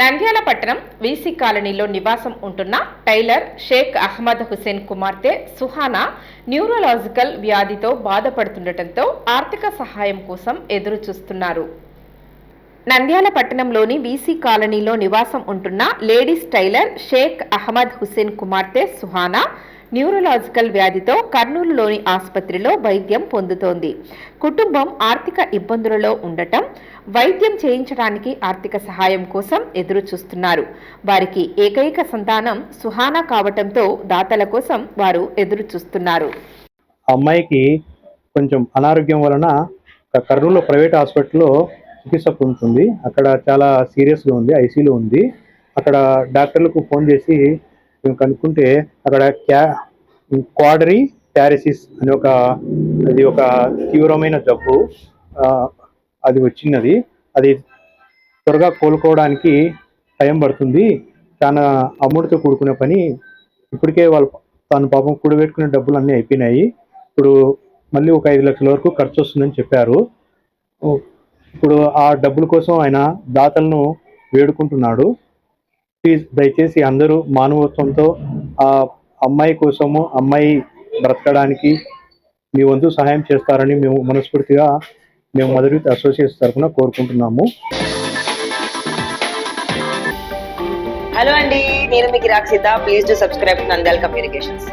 నంద్యాల పట్టణం వీసీ కాలనీలో నివాసం ఉంటున్న టైలర్ షేక్ అహ్మద్ హుసేన్ కుమార్తె సుహానా న్యూరోలాజికల్ వ్యాధితో బాధపడుతుండటంతో ఆర్థిక సహాయం కోసం ఎదురు చూస్తున్నారు నంద్యాల పట్టణంలోని వీసీ కాలనీలో నివాసం ఉంటున్న లేడీస్ టైలర్ షేక్ అహ్మద్ హుసేన్ కుమార్తె సుహానా న్యూరలాజికల్ వ్యాధితో కర్నూలులోని ఆసుపత్రిలో వైద్యం పొందుతోంది. కుటుంబం ఆర్థిక ఇబ్బందులలో ఉండటం వైద్యం చేయించడానికి ఆర్థిక సహాయం కోసం ఎదురు చూస్తున్నారు వారికి ఏకైక సంతానం సుహానా కావటంతో దాతల కోసం వారు ఎదురు చూస్తున్నారు ఆ అమ్మాయికి కొంచెం అనారోగ్యం వలన కర్నూలు ప్రైవేట్ హాస్పిటల్లో చికిత్స పొందుతుంది. అక్కడ చాలా సీరియస్గా ఉంది ఐసీలో ఉంది. అక్కడ డాక్టర్లకు ఫోన్ చేసి మేము కనుక్కుంటే అక్కడ క్యా క్వాడరీ ప్యారసిస్ అనే ఒక అది ఒక తీవ్రమైన జబ్బు. అది వచ్చినది. అది త్వరగా కోలుకోవడానికి టైం పడుతుంది. చాలా అమ్ముడితో కూడుకునే పని. ఇప్పటికే వాళ్ళు తాను పాపం కూడబెట్టుకునే డబ్బులు అన్నీ అయిపోయినాయి. ఇప్పుడు మళ్ళీ ఒక ఐదు లక్షల వరకు ఖర్చు వస్తుందని చెప్పారు. ఇప్పుడు ఆ డబ్బుల కోసం ఆయన దాతలను వేడుకుంటున్నాడు. ప్లీజ్ దయచేసి అందరూ మానవత్వంతో ఆ అమ్మాయి కోసము అమ్మాయి బ్రతకడానికి మీ వంతు సహాయం చేస్తారని మేము మనస్ఫూర్తిగా మేము మదర్ అసోసియేషన్ తరఫున కోరుకుంటున్నాము. హలో అండి నేను మీకు Rakshita please to subscribe Nandal communications.